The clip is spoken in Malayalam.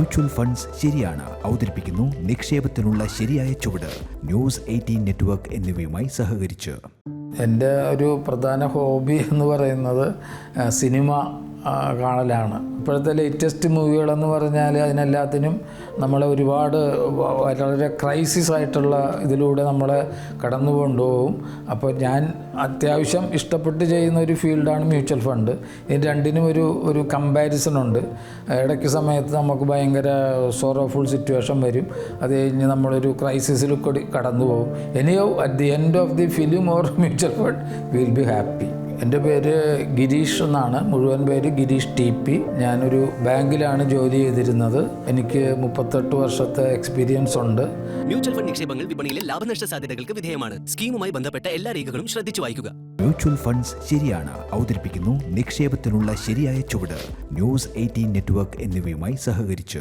മ്യൂച്വൽ ഫണ്ട്സ് ശരിയാണ് അവതരിപ്പിക്കുന്നു നിക്ഷേപത്തിനുള്ള ശരിയായ ചുവട് ന്യൂസ് എയ്റ്റീൻ നെറ്റ്വർക്ക് എന്നിവയുമായി സഹകരിച്ച്. എന്റെ ഒരു പ്രധാന ഹോബി എന്ന് പറയുന്നത് സിനിമ കാണലാണ്. ഇപ്പോഴത്തെ ലേറ്റസ്റ്റ് മൂവികളെന്ന് പറഞ്ഞാൽ അതിനെല്ലാത്തിനും നമ്മളെ ഒരുപാട് വളരെ ക്രൈസിസ് ആയിട്ടുള്ള ഇതിലൂടെ നമ്മളെ കടന്നു കൊണ്ടുപോകും. അപ്പോൾ ഞാൻ അത്യാവശ്യം ഇഷ്ടപ്പെട്ട് ചെയ്യുന്ന ഒരു ഫീൽഡാണ് മ്യൂച്വൽ ഫണ്ട് ഇതിന് രണ്ടിനും ഒരു ഒരു കമ്പാരിസൺ ഉണ്ട്. ഇടയ്ക്ക് സമയത്ത് നമുക്ക് ഭയങ്കര സോറോഫുൾ സിറ്റുവേഷൻ വരും. അത് കഴിഞ്ഞ് നമ്മളൊരു ക്രൈസിസിൽ കൂടി കടന്നു പോകും. എനിയോ at the end of the film or mutual fund will be happy എന്റെ പേര് ഗിരീഷ് എന്നാണ്. മുഴുവൻ പേര് ഗിരീഷ് ടി പി. ഞാനൊരു ബാങ്കിലാണ് ജോലി ചെയ്തിരുന്നത്. എനിക്ക് മുപ്പത്തെട്ട് വർഷത്തെ എക്സ്പീരിയൻസ് ഉണ്ട്. മ്യൂച്വൽ ഫണ്ട് നിക്ഷേപങ്ങൾ വിപണിയിലെ ലാഭനഷ്ട സാധ്യതകൾക്ക് വിധേയമാണ്. സ്കീമുമായി ബന്ധപ്പെട്ട എല്ലാ രേഖകളും ശ്രദ്ധിച്ചു വായിക്കുക. മ്യൂച്വൽ ഫണ്ട്സ് ശരിയാണ്. അവതരിപ്പിക്കുന്നു നിക്ഷേപത്തിനുള്ള ശരിയായ ചുവട്. ന്യൂസ് എയ്റ്റീൻ നെറ്റ്വർക്ക് എന്നിവയുമായി സഹകരിച്ച്.